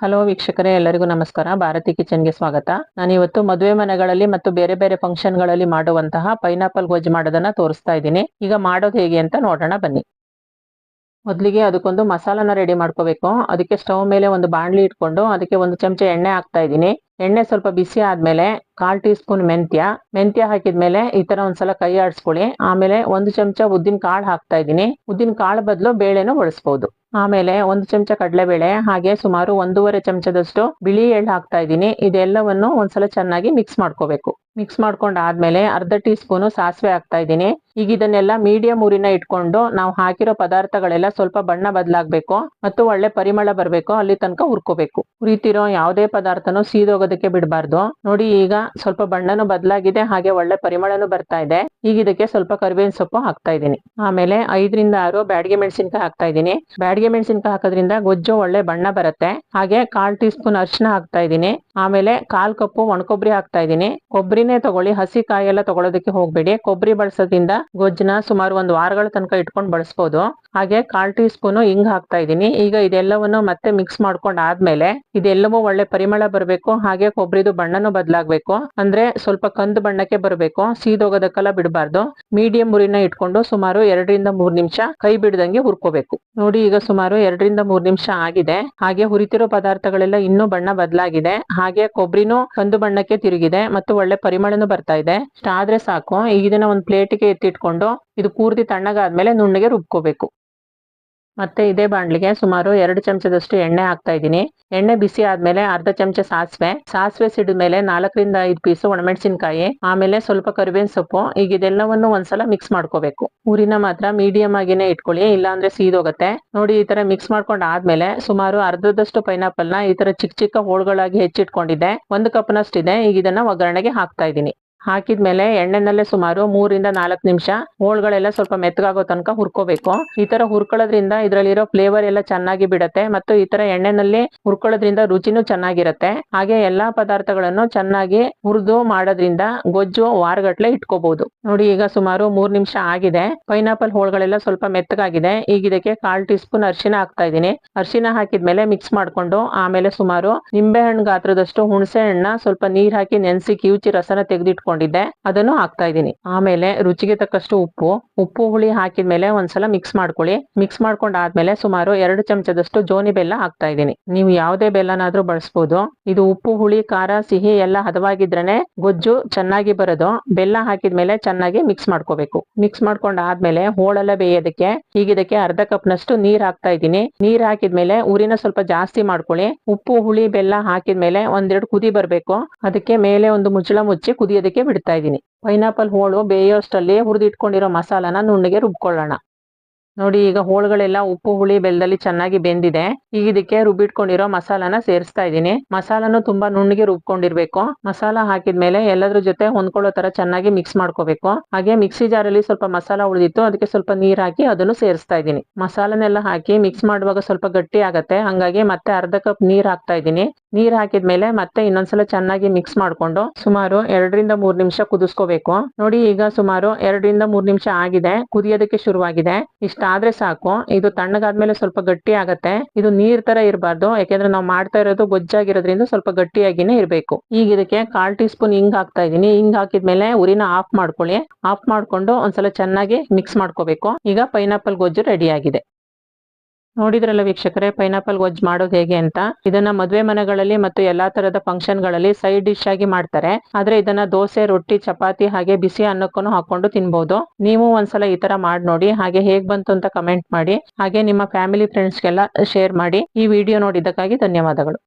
Hello ವೀಕ್ಷಕರೇ, ಎಲ್ಲರಿಗೂ ನಮಸ್ಕಾರ. ಭಾರತಿ ಕಿಚನ್ಗೆ ಸ್ವಾಗತ. ನಾನು ಇವತ್ತು ಮದುವೆ ಮನೆಗಳಲ್ಲಿ ಮತ್ತು ಬೇರೆ ಬೇರೆ ಫಂಕ್ಷನ್ಗಳಲ್ಲಿ ಮಾಡುವಂತಹ ಪೈನಾಪಲ್ ಗೊಜ್ಜು ಮಾಡೋದನ್ನ ತೋರಿಸ್ತಾ ಇದ್ದೀನಿ. ಈಗ ಮಾಡೋದು ಹೇಗೆ ಅಂತ ನೋಡೋಣ, ಬನ್ನಿ. ಮೊದಲಿಗೆ ಅದಕ್ಕೊಂದು ಮಸಾಲಾನ ರೆಡಿ ಮಾಡ್ಕೋಬೇಕು. ಅದಕ್ಕೆ ಸ್ಟವ್ ಮೇಲೆ ಒಂದು ಬಾಣಲಿ ಇಟ್ಕೊಂಡು ಅದಕ್ಕೆ ಒಂದು ಚಮಚ ಎಣ್ಣೆ ಹಾಕ್ತಾ ಇದ್ದೀನಿ. ಎಣ್ಣೆ ಸ್ವಲ್ಪ ಬಿಸಿ ಆದ್ಮೇಲೆ ಕಾಲ್ ಟೀ ಸ್ಪೂನ್ ಮೆಂತ್ಯ. ಮೆಂತ್ಯ ಹಾಕಿದ್ಮೇಲೆ ಈ ತರ ಒಂದ್ಸಲ ಕೈ ಆಡಿಸ್ಕೊಳ್ಳಿ. ಆಮೇಲೆ ಒಂದು ಚಮಚ ಉದ್ದಿನ ಕಾಳು ಹಾಕ್ತಾ ಇದ್ದೀನಿ. ಉದ್ದಿನ ಕಾಳು ಬದಲು ಬೇಳೆನೂ ಬಳಸ್ಬೋದು ಆಮೇಲೆ ಒಂದು ಚಮಚ ಕಡಲೆಬೇಳೆ, ಹಾಗೆ ಸುಮಾರು ಒಂದೂವರೆ ಚಮಚದಷ್ಟು ಬಿಳಿ ಎಳ್ಳು ಹಾಕ್ತಾ ಇದ್ದೀನಿ. ಇದೆಲ್ಲವನ್ನು ಒಂದ್ಸಲ ಚೆನ್ನಾಗಿ ಮಿಕ್ಸ್ ಮಾಡ್ಕೋಬೇಕು. ಮಿಕ್ಸ್ ಮಾಡ್ಕೊಂಡ್ ಆದ್ಮೇಲೆ ಅರ್ಧ ಟೀ ಸ್ಪೂನ್ ಸಾಸಿವೆ ಹಾಕ್ತಾ ಇದ್ದೀನಿ. ಈಗ ಇದನ್ನೆಲ್ಲ ಮೀಡಿಯಂ ಊರಿನ ಇಟ್ಕೊಂಡು ನಾವು ಹಾಕಿರೋ ಪದಾರ್ಥಗಳೆಲ್ಲ ಸ್ವಲ್ಪ ಬಣ್ಣ ಬದಲಾಗಬೇಕು ಮತ್ತು ಒಳ್ಳೆ ಪರಿಮಳ ಬರಬೇಕು, ಅಲ್ಲಿ ತನಕ ಹುರ್ಕೋಬೇಕು. ಹುರಿತಿರೋ ಯಾವುದೇ ಪದಾರ್ಥನೂ ಸೀದೋಗೋದಕ್ಕೆ ಬಿಡಬಾರ್ದು. ನೋಡಿ, ಈಗ ಸ್ವಲ್ಪ ಬಣ್ಣನು ಬದಲಾಗಿದೆ, ಹಾಗೆ ಒಳ್ಳೆ ಪರಿಮಳನು ಬರ್ತಾ ಇದೆ. ಈಗ ಇದಕ್ಕೆ ಸ್ವಲ್ಪ ಕರಿಬೇವಿನ ಸೊಪ್ಪು ಹಾಕ್ತಾ ಇದ್ದೀನಿ. ಆಮೇಲೆ ಐದರಿಂದ ಆರು ಬ್ಯಾಡಿಗೆ ಮೆಣಸಿನ್ಕಾಯಿ ಹಾಕ್ತಾ ಇದ್ದೀನಿ. ಬ್ಯಾಡಿಗೆ ಮೆಣಸಿನ್ಕಾಯಿ ಹಾಕೋದ್ರಿಂದ ಗೊಜ್ಜು ಒಳ್ಳೆ ಬಣ್ಣ ಬರುತ್ತೆ. ಹಾಗೆ ಕಾಲ್ ಟೀ ಸ್ಪೂನ್ ಅರಿಶಿನ ಹಾಕ್ತಾ ಇದ್ದೀನಿ. ಆಮೇಲೆ ಕಾಲ್ ಕಪ್ಪು, ಒಣಕೊಬ್ಬರಿ ಹಾಕ್ತಾ ಇದ್ದೀನಿ. ಕೊಬ್ಬರಿನೇ ತಗೊಳ್ಳಿ, ಹಸಿ ಕಾಯಿ ಎಲ್ಲ ತಗೊಳೋದಕ್ಕೆ ಹೋಗ್ಬೇಡಿ. ಕೊಬ್ಬರಿ ಬಳಸೋದ್ರಿಂದ ಗೊಜ್ಜನ ಸುಮಾರು ಒಂದು ವಾರಗಳ ತನಕ ಇಟ್ಕೊಂಡು ಬಳಸ್ಬೋದು. ಹಾಗೆ ಕಾಲ್ ಟೀ ಸ್ಪೂನ್ ಹಿಂಗ್ ಹಾಕ್ತಾ ಇದ್ದೀನಿ. ಈಗ ಇದೆಲ್ಲವನ್ನು ಮತ್ತೆ ಮಿಕ್ಸ್ ಮಾಡ್ಕೊಂಡ್ ಆದ್ಮೇಲೆ ಇದೆಲ್ಲವೂ ಒಳ್ಳೆ ಪರಿಮಳ ಬರಬೇಕು. ಹಾಗೆ ಕೊಬ್ಬರಿದು ಬಣ್ಣನೂ ಬದಲಾಗಬೇಕು. ಅಂದ್ರೆ ಸ್ವಲ್ಪ ಕಂದು ಬಣ್ಣಕ್ಕೆ ಬರಬೇಕು. ಸೀದೋಗೋದಕ್ಕೆಲ್ಲ ಬಿಡಬಾರ್ದು. ಮೀಡಿಯಂ ಉರಿನ ಇಟ್ಕೊಂಡು ಸುಮಾರು ಎರಡರಿಂದ ಮೂರ್ ನಿಮಿಷ ಕೈ ಬಿಡದಂಗೆ ಹುರ್ಕೋಬೇಕು. ನೋಡಿ ಈಗ ಸುಮಾರು ಎರಡರಿಂದ ಮೂರ್ ನಿಮಿಷ ಆಗಿದೆ. ಹಾಗೆ ಹುರಿತಿರೋ ಪದಾರ್ಥಗಳೆಲ್ಲ ಇನ್ನೂ ಬಣ್ಣ ಬದಲಾಗಿದೆ. ಹಾಗೆ ಕೊಬ್ಬರಿನೂ ಕಂದು ಬಣ್ಣಕ್ಕೆ ತಿರುಗಿದೆ ಮತ್ತು ಒಳ್ಳೆ ಪರಿಮಳನು ಬರ್ತಾ ಇದೆ. ಇಷ್ಟ ಆದ್ರೆ ಸಾಕು. ಈಗ ಇದನ್ನ ಒಂದು ಪ್ಲೇಟ್ಗೆ ಎತ್ತಿಟ್ಕೊಂಡು ಇದು ಪೂರ್ತಿ ತಣ್ಣಗಾದ್ಮೇಲೆ ನುಣ್ಣಗೆ ರುಬ್ಕೋಬೇಕು. ಮತ್ತೆ ಇದೇ ಬಾಣ್ಲಿಗೆ ಸುಮಾರು ಎರಡು ಚಮಚದಷ್ಟು ಎಣ್ಣೆ ಹಾಕ್ತಾ ಇದ್ದೀನಿ. ಎಣ್ಣೆ ಬಿಸಿ ಆದ್ಮೇಲೆ ಅರ್ಧ ಚಮಚ ಸಾಸಿವೆ. ಸಾಸಿವೆ ಸಿಡಿದ್ಮೇಲೆ ನಾಲ್ಕರಿಂದ ಐದು ಪೀಸ್ ಒಣಮೆಣಸಿನಕಾಯಿ, ಆಮೇಲೆ ಸ್ವಲ್ಪ ಕರಿಬೇವಿನ ಸೊಪ್ಪು, ಈಗ ಇದೆಲ್ಲವನ್ನು ಒಂದ್ಸಲ ಮಿಕ್ಸ್ ಮಾಡ್ಕೋಬೇಕು. ಊರಿನ ಮಾತ್ರ ಮೀಡಿಯಂ ಆಗಿನೇ ಇಟ್ಕೊಳ್ಳಿ, ಇಲ್ಲಾಂದ್ರೆ ಸೀದೋಗತ್ತೆ. ನೋಡಿ, ಈ ತರ ಮಿಕ್ಸ್ ಮಾಡ್ಕೊಂಡ್ ಆದ್ಮೇಲೆ ಸುಮಾರು ಅರ್ಧದಷ್ಟು ಪೈನಾಪಲ್ನ ಈ ತರ ಚಿಕ್ಕ ಚಿಕ್ಕ ಹೋಳುಗಳಾಗಿ ಹೆಚ್ಚಿಟ್ಕೊಂಡಿದ್ದೆ. ಒಂದು ಕಪ್ನಷ್ಟಿದೆ ಈಗ ಇದನ್ನ ಒಗ್ಗರಣೆಗೆ ಹಾಕ್ತಾ ಇದ್ದೀನಿ. ಹಾಕಿದ್ಮೇಲೆ ಎಣ್ಣೆನಲ್ಲೇ ಸುಮಾರು ಮೂರಿಂದ ನಾಲ್ಕು ನಿಮಿಷ ಹೋಳ್ಗಳೆಲ್ಲ ಸ್ವಲ್ಪ ಮೆತ್ತಗಾಗೋ ತನಕ ಹುರ್ಕೋಬೇಕು. ಈ ತರ ಹುರ್ಕೊಳ್ಳೋದ್ರಿಂದ ಇದ್ರಲ್ಲಿರೋ ಫ್ಲೇವರ್ ಎಲ್ಲ ಚೆನ್ನಾಗಿ ಬಿಡತ್ತೆ ಮತ್ತು ಈ ತರ ಎಣ್ಣೆನಲ್ಲಿ ಹುರ್ಕೊಳ್ಳೋದ್ರಿಂದ ರುಚಿನೂ ಚೆನ್ನಾಗಿರತ್ತೆ. ಹಾಗೆ ಎಲ್ಲಾ ಪದಾರ್ಥಗಳನ್ನು ಚೆನ್ನಾಗಿ ಹುರಿದು ಮಾಡೋದ್ರಿಂದ ಗೊಜ್ಜು ವಾರಗಟ್ಲೆ ಇಟ್ಕೋಬಹುದು ನೋಡಿ, ಈಗ ಸುಮಾರು ಮೂರ್ ನಿಮಿಷ ಆಗಿದೆ. ಪೈನಾಪಲ್ ಹೋಳ್ಗಳೆಲ್ಲ ಸ್ವಲ್ಪ ಮೆತ್ತಗಾಗಿದೆ ಈಗ ಇದಕ್ಕೆ ಕಾಲ್ ಟೀ ಸ್ಪೂನ್ ಅರಿಶಿನ ಹಾಕ್ತಾ ಇದೀನಿ ಅರಿಶಿನ ಹಾಕಿದ್ಮೇಲೆ ಮಿಕ್ಸ್ ಮಾಡ್ಕೊಂಡು ಆಮೇಲೆ ಸುಮಾರು ನಿಂಬೆ ಹಣ್ಣು ಗಾತ್ರದಷ್ಟು ಹುಣಸೆ ಹಣ್ಣ ಸ್ವಲ್ಪ ನೀರ್ ಹಾಕಿ ನೆನೆಸಿ ಕಿವುಚಿ ರಸನ ತೆಗೆದಿಟ್ಕೊಂಡು ಇಟ್ಕೊಂಡಿದ್ದೆ, ಅದನ್ನು ಹಾಕ್ತಾ ಇದ್ದೀನಿ. ಆಮೇಲೆ ರುಚಿಗೆ ತಕ್ಕಷ್ಟು ಉಪ್ಪು ಉಪ್ಪು ಹುಳಿ ಹಾಕಿದ್ಮೇಲೆ ಒಂದ್ಸಲ ಮಿಕ್ಸ್ ಮಾಡ್ಕೊಳ್ಳಿ. ಮಿಕ್ಸ್ ಮಾಡ್ಕೊಂಡ್ ಆದ್ಮೇಲೆ ಸುಮಾರು ಎರಡು ಚಮಚದಷ್ಟು ಜೋನಿ ಬೆಲ್ಲ ಹಾಕ್ತಾ ಇದ್ದೀನಿ. ನೀವು ಯಾವುದೇ ಬೆಲ್ಲನಾದ್ರೂ ಬಳಸ್ಬೋದು. ಇದು ಉಪ್ಪು, ಹುಳಿ, ಖಾರ, ಸಿಹಿ ಎಲ್ಲ ಹದವಾಗಿದ್ರೇನೆ ಗೊಜ್ಜು ಚೆನ್ನಾಗಿ ಬರೋದು. ಬೆಲ್ಲ ಹಾಕಿದ್ಮೇಲೆ ಚೆನ್ನಾಗಿ ಮಿಕ್ಸ್ ಮಾಡ್ಕೋಬೇಕು. ಮಿಕ್ಸ್ ಮಾಡ್ಕೊಂಡ್ ಆದ್ಮೇಲೆ ಹೋಳೆಲ್ಲ ಬೇಯೋದಕ್ಕೆ ಈಗ ಇದಕ್ಕೆ ಅರ್ಧ ಕಪ್ ನಷ್ಟು ನೀರ್ ಹಾಕ್ತಾ ಇದ್ದೀನಿ. ನೀರ್ ಹಾಕಿದ್ಮೇಲೆ ಊರಿನ ಸ್ವಲ್ಪ ಜಾಸ್ತಿ ಮಾಡ್ಕೊಳ್ಳಿ. ಉಪ್ಪು, ಹುಳಿ, ಬೆಲ್ಲ ಹಾಕಿದ್ಮೇಲೆ ಒಂದೆರಡು ಕುದಿ ಬರ್ಬೇಕು. ಅದಕ್ಕೆ ಮೇಲೆ ಒಂದು ಮುಚ್ಚಳ ಮುಚ್ಚಿ ಕುದಿಯೋದಕ್ಕೆ ಬಿಡ್ತಾ ಇದ್ದೀನಿ. ಪೈನಾಪಲ್ ಹೋಳು ಬೇಯೋಷ್ಟಲ್ಲಿ ಹುರಿದಿಟ್ಕೊಂಡಿರೋ ಮಸಾಲಾನ ನುಣ್ಣಗೆ ರುಬ್ಕೊಳ್ಳೋಣ. ನೋಡಿ ಈಗ ಹೋಳುಗಳೆಲ್ಲ ಉಪ್ಪು, ಹುಳಿ ಬೆಲ್ಲದಲ್ಲಿ ಚೆನ್ನಾಗಿ ಬೆಂದಿದೆ. ಈಗ ಇದಕ್ಕೆ ರುಬ್ಬಿಟ್ಕೊಂಡಿರೋ ಮಸಾಲಾನ ಸೇರಿಸ್ತಾ ಇದ್ದೀನಿ. ಮಸಾಲಾನು ತುಂಬಾ ನುಣ್ಣಗೆ ರುಬ್ಕೊಂಡಿರ್ಬೇಕು. ಮಸಾಲ ಹಾಕಿದ್ಮೇಲೆ ಎಲ್ಲದ್ರ ಜೊತೆ ಹೊಂದ್ಕೊಳ್ಳೋ ತರ ಚೆನ್ನಾಗಿ ಮಿಕ್ಸ್ ಮಾಡ್ಕೋಬೇಕು. ಹಾಗೆ ಮಿಕ್ಸಿ ಜಾರಲ್ಲಿ ಸ್ವಲ್ಪ ಮಸಾಲ ಉಳಿದಿತ್ತು, ಅದಕ್ಕೆ ಸ್ವಲ್ಪ ನೀರ್ ಹಾಕಿ ಅದನ್ನು ಸೇರಿಸ್ತಾ ಇದ್ದೀನಿ. ಮಸಾಲನೆಲ್ಲ ಹಾಕಿ ಮಿಕ್ಸ್ ಮಾಡುವಾಗ ಸ್ವಲ್ಪ ಗಟ್ಟಿ ಆಗತ್ತೆ. ಹಂಗಾಗಿ ಮತ್ತೆ ಅರ್ಧ ಕಪ್ ನೀರ್ ಹಾಕ್ತಾ ಇದ್ದೀನಿ. ನೀರ್ ಹಾಕಿದ್ಮೇಲೆ ಮತ್ತೆ ಇನ್ನೊಂದ್ಸಲ ಚೆನ್ನಾಗಿ ಮಿಕ್ಸ್ ಮಾಡ್ಕೊಂಡು ಸುಮಾರು ಎರಡರಿಂದ ಮೂರ್ ನಿಮಿಷ ಕುದಿಸ್ಕೋಬೇಕು. ನೋಡಿ ಈಗ ಸುಮಾರು ಎರಡರಿಂದ ಮೂರ್ ನಿಮಿಷ ಆಗಿದೆ. ಕುದಿಯೋದಕ್ಕೆ ಶುರುವಾಗಿದೆ. ಇಷ್ಟ ಆದ್ರೆ ಸಾಕು. ಇದು ತಣ್ಣಗಾದ್ಮೇಲೆ ಸ್ವಲ್ಪ ಗಟ್ಟಿ ಆಗತ್ತೆ. ಇದು ನೀರ್ ತರ ಇರಬಾರ್ದು. ಯಾಕೆಂದ್ರೆ ನಾವು ಮಾಡ್ತಾ ಇರೋದು ಗೊಜ್ಜಾಗಿರೋದ್ರಿಂದ ಸ್ವಲ್ಪ ಗಟ್ಟಿಯಾಗಿನೇ ಇರಬೇಕು. ಈಗ ಇದಕ್ಕೆ ಕಾಲ್ ಟೀ ಸ್ಪೂನ್ ಹಿಂಗ್ ಹಾಕ್ತಾ ಇದೀನಿ ಹಿಂಗ್ ಹಾಕಿದ್ಮೇಲೆ ಉರಿನ ಆಫ್ ಮಾಡ್ಕೊಳ್ಳಿ. ಆಫ್ ಮಾಡ್ಕೊಂಡು ಒಂದ್ಸಲ ಚೆನ್ನಾಗಿ ಮಿಕ್ಸ್ ಮಾಡ್ಕೋಬೇಕು. ಈಗ ಪೈನಾಪಲ್ ಗೊಜ್ಜು ರೆಡಿ ಆಗಿದೆ. ನೋಡಿದ್ರಲ್ಲ ವೀಕ್ಷಕರೇ ಪೈನಾಪಲ್ ಗೊಜ್ಜು ಮಾಡೋದು ಹೇಗೆ ಅಂತ? ಇದನ್ನ ಮದುವೆ ಮನೆಗಳಲ್ಲಿ ಮತ್ತು ಎಲ್ಲಾ ತರದ ಫಂಕ್ಷನ್ಗಳಲ್ಲಿ ಸೈಡ್ ಡಿಶ್ ಆಗಿ ಮಾಡ್ತಾರೆ. ಆದ್ರೆ ಇದನ್ನ ದೋಸೆ, ರೊಟ್ಟಿ, ಚಪಾತಿ ಹಾಗೆ ಬಿಸಿ ಅನ್ನಕ್ಕೂ ಹಾಕೊಂಡು ತಿನ್ಬಹುದು ನೀವು ಒಂದ್ಸಲ ಈ ತರ ಮಾಡಿ ನೋಡಿ, ಹಾಗೆ ಹೇಗ್ ಬಂತು ಅಂತ ಕಮೆಂಟ್ ಮಾಡಿ, ಹಾಗೆ ನಿಮ್ಮ ಫ್ಯಾಮಿಲಿ ಫ್ರೆಂಡ್ಸ್ಗೆಲ್ಲ ಶೇರ್ ಮಾಡಿ ಈ ವಿಡಿಯೋ ನೋಡಿದ್ದಕ್ಕಾಗಿ ಧನ್ಯವಾದಗಳು.